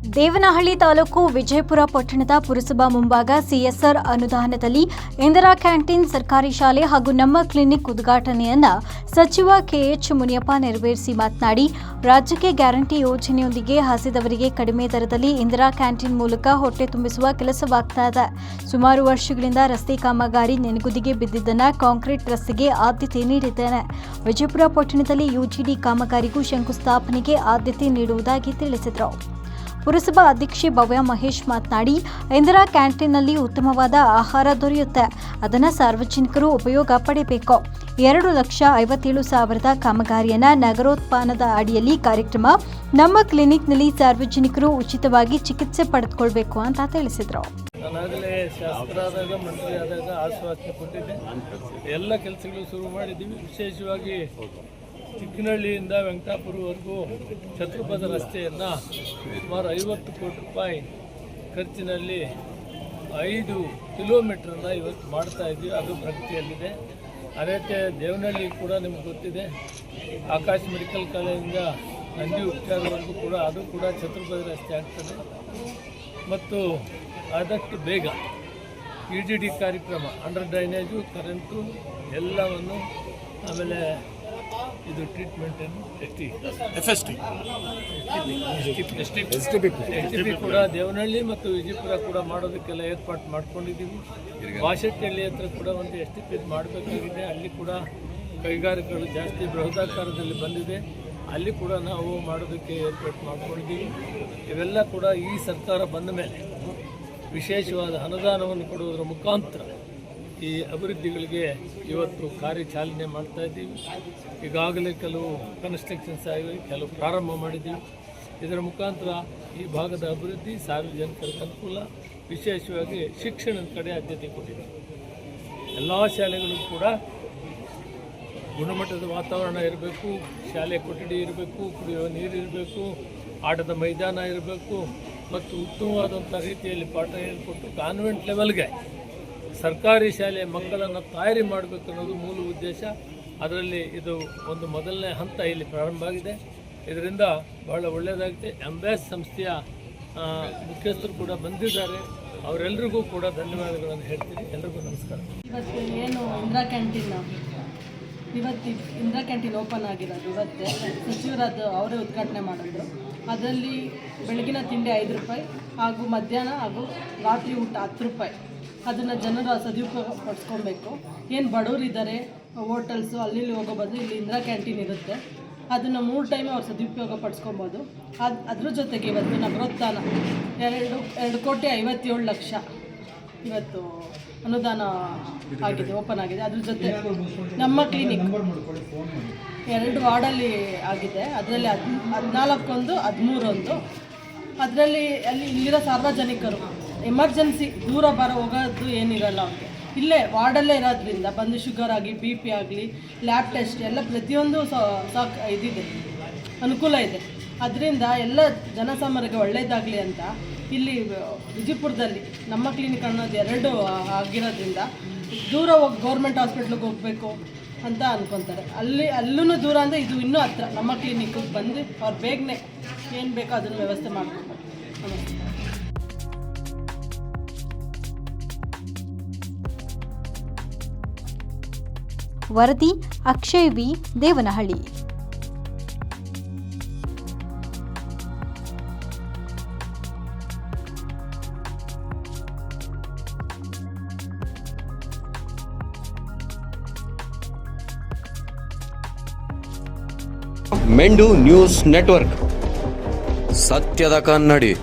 ದೇವನಹಳ್ಳಿ ತಾಲೂಕು ವಿಜಯಪುರ ಪಟ್ಟಣದ ಪುರಸಭಾ ಮುಂಭಾಗ ಸಿಎಸ್ಆರ್ ಅನುದಾನದಲ್ಲಿ ಇಂದಿರಾ ಕ್ಯಾಂಟೀನ್ ಸರ್ಕಾರಿ ಶಾಲೆ ಹಾಗೂ ನಮ್ಮ ಕ್ಲಿನಿಕ್ ಉದ್ಘಾಟನೆಯನ್ನ ಸಚಿವ ಕೆಎಚ್ ಮುನಿಯಪ್ಪ ನೆರವೇರಿಸಿ ಮಾತನಾಡಿ, ರಾಜ್ಯಕ್ಕೆ ಗ್ಯಾರಂಟಿ ಯೋಜನೆಯೊಂದಿಗೆ ಹಸಿದವರಿಗೆ ಕಡಿಮೆ ದರದಲ್ಲಿ ಇಂದಿರಾ ಕ್ಯಾಂಟೀನ್ ಮೂಲಕ ಹೊಟ್ಟೆ ತುಂಬಿಸುವ ಕೆಲಸವಾಗ್ತಾ ಇದೆ ಸುಮಾರು ವರ್ಷಗಳಿಂದ ರಸ್ತೆ ಕಾಮಗಾರಿ ನೆನಗುದಿಗೆ ಬಿದ್ದಿದ್ದನ್ನ ಕಾಂಕ್ರೀಟ್ ರಸ್ತೆಗೆ ಆದ್ಯತೆ ನೀಡಿದ್ದೇನೆ. ವಿಜಯಪುರ ಪಟ್ಟಣದಲ್ಲಿ ಯುಜಿಡಿ ಕಾಮಗಾರಿಗೂ ಶಂಕುಸ್ಥಾಪನೆಗೆ ಆದ್ಯತೆ ನೀಡುವುದಾಗಿ ತಿಳಿಸಿದರು. ಪುರಸಭಾ ಅಧ್ಯಕ್ಷೆ ಭವ್ಯ ಮಹೇಶ್ ಮಾತನಾಡಿ, ಇಂದಿರಾ ಕ್ಯಾಂಟೀನ್ನಲ್ಲಿ ಉತ್ತಮವಾದ ಆಹಾರ ದೊರೆಯುತ್ತೆ. ಅದನ್ನು ಸಾರ್ವಜನಿಕರು ಉಪಯೋಗ ಪಡೆಯಬೇಕು ಎರಡು ಲಕ್ಷ ಐವತ್ತೇಳು ಸಾವಿರದ ಕಾಮಗಾರಿಯನ್ನ ನಗರೋತ್ಪಾನದ ಅಡಿಯಲ್ಲಿ ಕಾರ್ಯಕ್ರಮ. ನಮ್ಮ ಕ್ಲಿನಿಕ್ನಲ್ಲಿ ಸಾರ್ವಜನಿಕರು ಉಚಿತವಾಗಿ ಚಿಕಿತ್ಸೆ ಪಡೆದುಕೊಳ್ಬೇಕು ಅಂತ ತಿಳಿಸಿದರು. ನಾನಾಗಲೇ ಶಾಸಕರಾದಾಗ ಮಂತ್ರಿ ಆದಾಗ ಆಶ್ವಾಸನೆ ಕೊಟ್ಟಿದ್ದೆ. ಎಲ್ಲ ಕೆಲಸಗಳು ಶುರು ಮಾಡಿದ್ದೀವಿ. ವಿಶೇಷವಾಗಿ ಚಿಕ್ಕನಹಳ್ಳಿಯಿಂದ ವೆಂಕಟಾಪುರವರೆಗೂ ಛತ್ರಪದ ರಸ್ತೆಯನ್ನು ಸುಮಾರು ಐವತ್ತು ಕೋಟಿ ರೂಪಾಯಿ ಖರ್ಚಿನಲ್ಲಿ ಐದು ಕಿಲೋಮೀಟ್ರನ್ನ ಇವತ್ತು ಮಾಡ್ತಾ ಇದ್ದೀವಿ. ಅದು ಪ್ರಗತಿಯಲ್ಲಿದೆ. ಅದೇ ರೀತಿ ದೇವನಹಳ್ಳಿ ಕೂಡ ನಿಮ್ಗೆ ಗೊತ್ತಿದೆ. ಆಕಾಶ್ ಮೆಡಿಕಲ್ ಕಾಲೇಜಿಂದ ನಂದಿ ಉಪಚಾರವರೆಗೂ ಕೂಡ ಅದು ಕೂಡ ಛತ್ರಪದ ರಸ್ತೆ ಆಗ್ತದೆ. ಮತ್ತು ಆದಷ್ಟು ಬೇಗ ಇ ಜಿ ಡಿ ಕಾರ್ಯಕ್ರಮ ಅಂಡರ್ ಡ್ರೈನೇಜು ಕರೆಂಟು ಎಲ್ಲವನ್ನು ಆಮೇಲೆ ಇದು treatment S T F S T S T P ಕೂಡ ದೇವನಹಳ್ಳಿ ಮತ್ತು ವಿಜಯಪುರ ಕೂಡ ಮಾಡೋದಕ್ಕೆಲ್ಲ ಏರ್ಪಾಟ್ ಮಾಡ್ಕೊಂಡಿದ್ದೀವಿ. ಬಾಶೆಟ್ಟಿಯಲ್ಲಿ ಹತ್ರ ಕೂಡ ಒಂದು ಎಸ್ ಟಿ ಪಿ ಮಾಡಬೇಕಾಗಿದೆ. ಅಲ್ಲಿ ಕೂಡ ಕೈಗಾರಿಕೆಗಳು ಜಾಸ್ತಿ ಬೃಹದಾಕಾರದಲ್ಲಿ ಬಂದಿದೆ. ಅಲ್ಲಿ ಕೂಡ ನಾವು ಮಾಡೋದಕ್ಕೆ ಏರ್ಪಾಟ್ ಮಾಡ್ಕೊಂಡಿದ್ದೀವಿ. ಇವೆಲ್ಲ ಕೂಡ ಈ ಸರ್ಕಾರ ಬಂದ ಮೇಲೆ ವಿಶೇಷವಾದ ಅನುದಾನವನ್ನು ಕೊಡುವುದರ ಮುಖಾಂತರ ಈ ಅಭಿವೃದ್ಧಿಗಳಿಗೆ ಇವತ್ತು ಕಾರ್ಯಚಾಲನೆ ಮಾಡ್ತಾ ಇದ್ದೀವಿ. ಈಗಾಗಲೇ ಕೆಲವು ಕನ್ಸ್ಟ್ರಕ್ಷನ್ಸ್ ಆಗಿವೆ, ಕೆಲವು ಪ್ರಾರಂಭ ಮಾಡಿದ್ದೀವಿ. ಇದರ ಮುಖಾಂತರ ಈ ಭಾಗದ ಅಭಿವೃದ್ಧಿ ಸಾರ್ವಜನಿಕರಿಗೆ ಅನುಕೂಲ, ವಿಶೇಷವಾಗಿ ಶಿಕ್ಷಣದ ಕಡೆ ಆದ್ಯತೆ ಕೊಟ್ಟಿದೆ. ಎಲ್ಲ ಶಾಲೆಗಳು ಕೂಡ ಗುಣಮಟ್ಟದ ವಾತಾವರಣ ಇರಬೇಕು, ಶಾಲೆ ಕೊಠಡಿ ಇರಬೇಕು, ಕುಡಿಯುವ ನೀರು ಇರಬೇಕು, ಆಟದ ಮೈದಾನ ಇರಬೇಕು, ಮತ್ತು ಉತ್ತಮವಾದಂಥ ರೀತಿಯಲ್ಲಿ ಪಾಠ ಹೇಳಿಕೊಟ್ಟು ಕಾನ್ವೆಂಟ್ ಲೆವೆಲ್ಗೆ ಸರ್ಕಾರಿ ಶಾಲೆಯ ಮಕ್ಕಳನ್ನು ತಯಾರಿ ಮಾಡಬೇಕು ಅನ್ನೋದು ಮೂಲ ಉದ್ದೇಶ. ಅದರಲ್ಲಿ ಇದು ಒಂದು ಮೊದಲನೇ ಹಂತ ಇಲ್ಲಿ ಪ್ರಾರಂಭ ಆಗಿದೆ. ಇದರಿಂದ ಬಹಳ ಒಳ್ಳೆಯದಾಗಿದೆ ಎಂಬ್ಯಾಸ್ ಸಂಸ್ಥೆಯ ಮುಖ್ಯಸ್ಥರು ಕೂಡ ಬಂದಿದ್ದಾರೆ. ಅವರೆಲ್ಲರಿಗೂ ಕೂಡ ಧನ್ಯವಾದಗಳನ್ನು ಹೇಳ್ತೀನಿ. ಎಲ್ರಿಗೂ ನಮಸ್ಕಾರ. ಇವತ್ತು ಏನು ಇಂದಿರಾ ಕ್ಯಾಂಟೀನ್ ಇವತ್ತು ಇಂದಿರಾ ಕ್ಯಾಂಟೀನ್ ಓಪನ್ ಆಗಿರೋದು ಇವತ್ತೇ. ಸಚಿವರದ್ದು ಅವರೇ ಉದ್ಘಾಟನೆ ಮಾಡಿದ್ರು. ಅದರಲ್ಲಿ ಬೆಳಗಿನ ತಿಂಡಿ ಐದು ರೂಪಾಯಿ, ಹಾಗೂ ಮಧ್ಯಾಹ್ನ ಹಾಗೂ ರಾತ್ರಿ ಊಟ ಹತ್ತು ರೂಪಾಯಿ. ಅದನ್ನು ಜನರು ಸದುಪಯೋಗ ಪಡಿಸ್ಕೊಬೇಕು ಏನು ಬಡವರಿದ್ದಾರೆ ಹೋಟೆಲ್ಸು ಅಲ್ಲಿ ಹೋಗೋ ಬದಲು ಇಲ್ಲಿ ಇಂದಿರಾ ಕ್ಯಾಂಟೀನ್ ಇರುತ್ತೆ. ಅದನ್ನು ಮೂರು ಟೈಮ್ ಅವ್ರು ಸದುಪಯೋಗ ಪಡಿಸ್ಕೊಬೋದು ಅದು, ಅದ್ರ ಜೊತೆಗೆ ಇವತ್ತು ನಗರೋತ್ಥಾನ ಎರಡು ಎರಡು ಕೋಟಿ ಐವತ್ತೇಳು ಲಕ್ಷ ಇವತ್ತು ಅನುದಾನ ಆಗಿದೆ ಓಪನ್ ಆಗಿದೆ. ಅದ್ರ ಜೊತೆ ನಮ್ಮ ಕ್ಲಿನಿಕ್ ಎರಡು ವಾರ್ಡಲ್ಲಿ ಆಗಿದೆ. ಅದರಲ್ಲಿ ಹದ್, ಹದಿನಾಲ್ಕೊಂದು, ಹದಿಮೂರೊಂದು. ಅದರಲ್ಲಿ ಅಲ್ಲಿ ಇಲ್ಲಿರೋ ಸಾರ್ವಜನಿಕರು ಎಮರ್ಜೆನ್ಸಿ ದೂರ ಬರೋ ಹೋಗೋದು ಏನಿರಲ್ಲ ಅವ್ರಿಗೆ ಇಲ್ಲೇ ವಾರ್ಡಲ್ಲೇ ಇರೋದ್ರಿಂದ ಬಂದು ಶುಗರ್ ಆಗಲಿ ಬಿ ಪಿ ಆಗಲಿ, ಲ್ಯಾಬ್ ಟೆಸ್ಟ್ ಎಲ್ಲ ಪ್ರತಿಯೊಂದು ಸಾಕ್ ಇದಿದೆ. ಅನುಕೂಲ ಇದೆ. ಅದರಿಂದ ಎಲ್ಲ ಜನಸಾಮಾನ್ಯರಿಗೆ ಒಳ್ಳೆಯದಾಗಲಿ ಅಂತ ಇಲ್ಲಿ ವಿಜಯಪುರದಲ್ಲಿ ನಮ್ಮ ಕ್ಲಿನಿಕ್ ಅನ್ನೋದು ಎರಡು ಆಗಿರೋದ್ರಿಂದ ದೂರ ಹೋಗಿ ಗೌರ್ಮೆಂಟ್ ಹಾಸ್ಪಿಟ್ಲಿಗೆ ಹೋಗಬೇಕು ಅಂತ ಅಂದ್ಕೊತಾರೆ ಅಲ್ಲಿ ಅಲ್ಲೂ ದೂರ ಅಂದರೆ ಇದು ಇನ್ನೂ ಹತ್ರ. ನಮ್ಮ ಕ್ಲಿನಿಕ್ಗೆ ಬಂದು ಅವ್ರು ಬೇಗನೆ ಏನು ಬೇಕೋ ಅದನ್ನು ವ್ಯವಸ್ಥೆ ಮಾಡ್ಕೊಬೇಕು ನಮಸ್ತೆ. ವರದಿ ಅಕ್ಷಯ್ ವಿ. ದೇವನಹಳ್ಳಿ. ಮೆಂಡು ನ್ಯೂಸ್ ನೆಟ್ವರ್ಕ್. ಸತ್ಯದ ಕನ್ನಡಿ.